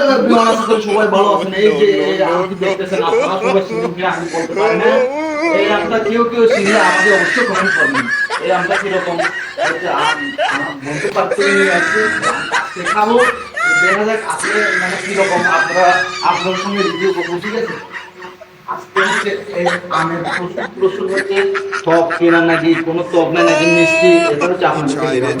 ভালো আপনারা কিনা আমি বলতে পারি না। এই আমটা কেউ কেউ চিনলে আমাকে অবশ্যই কমেন্ট করবেন। এই আমটা কীরকম হচ্ছে আম আম বলতে পারছি আজকে শেখাবো দেখা যাক আসলে মানে আপনারা আপনার সঙ্গে আমের কেনা নাকি, কোনো না নাকি, মিষ্টি, এটা হচ্ছে আমার it.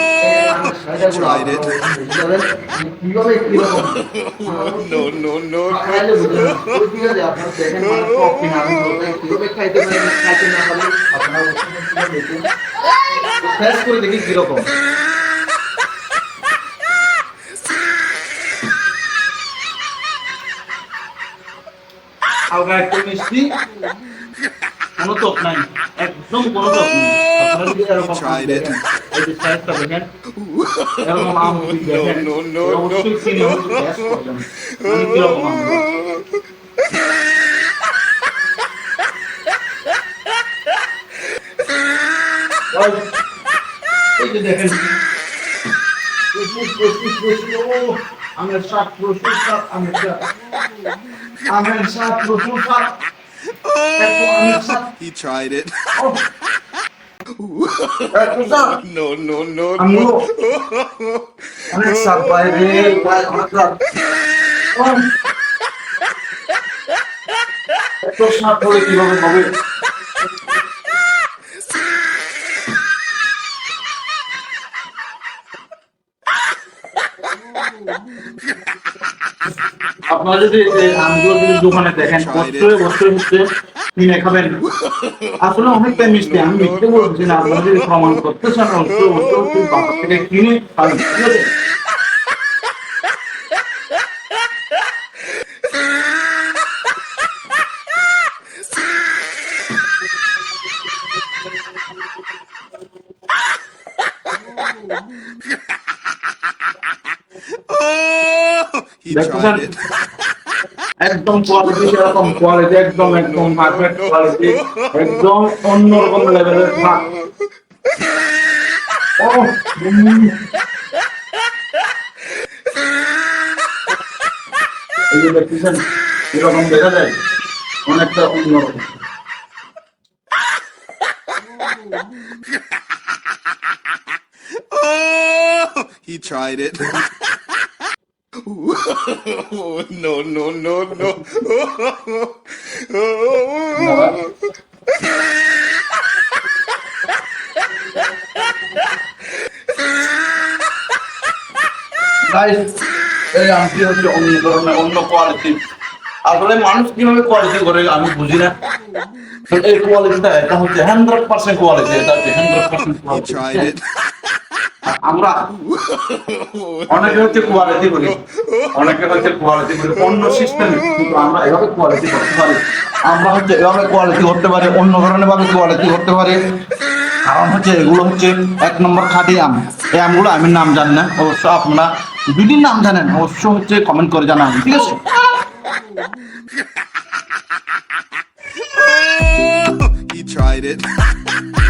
Tried it. No, no, no. করে দেখি কীরকম। হালকা একটু মিষ্টি কোনো টক নাই একদম কোনো টক নেই আপনারা যদি এরকম I just had some again. Ela não arruma o Big Bang. No, no, no. Eu fui não he tried it. No, no, no, no. অনেক বাইরে এত কীভাবে হবে আপনারা যদি এই আমগুলো দোকানে দেখেন বছরে বছরে হচ্ছে কিনে খাবেন আসলে অনেকটাই মিষ্টি আমি মিথ্যে বলছি না আপনারা যদি প্রমাণ করতে চান বাজার থেকে কিনে খাবেন Oh, he tried it. একদম কোয়ালিটি সেরকম কোয়ালিটি একদম একদম পারফেক্ট কোয়ালিটি একদম অন্যরকম লেভেলের ভাত ও উম। এই যে দেখতেছেন এরকম দেখা যায় অনেকটা অন্যরকম Oh, he tried it. Oh, no, no, no, no. Oh, guys এই আমটি হচ্ছে অন্য ধরনের অন্য কোয়ালিটি আসলে মানুষ কীভাবে কোয়ালিটি করে আমি বুঝি না এই কোয়ালিটিটা এটা হচ্ছে হান্ড্রেড পার্সেন্ট কোয়ালিটি এটা হচ্ছে হান্ড্রেড পার্সেন্ট it. আমরা অনেকে হচ্ছে কোয়ালিটি বলি, অনেকে হচ্ছে কোয়ালিটি বলি, অন্য সিস্টেমে কিন্তু আমরা এভাবে কোয়ালিটি করতে পারি। আমরা হচ্ছে এভাবে কোয়ালিটি করতে পারি, অন্য ধরনের ভাবে কোয়ালিটি করতে পারি। কারণ হচ্ছে এগুলো হচ্ছে এক নম্বর খাঁটি আম। এই আমগুলো আমি নাম জানি না, অবশ্য আপনারা যদি নাম জানেন, অবশ্য হচ্ছে কমেন্ট করে জানাবেন, ঠিক আছে? He tried it.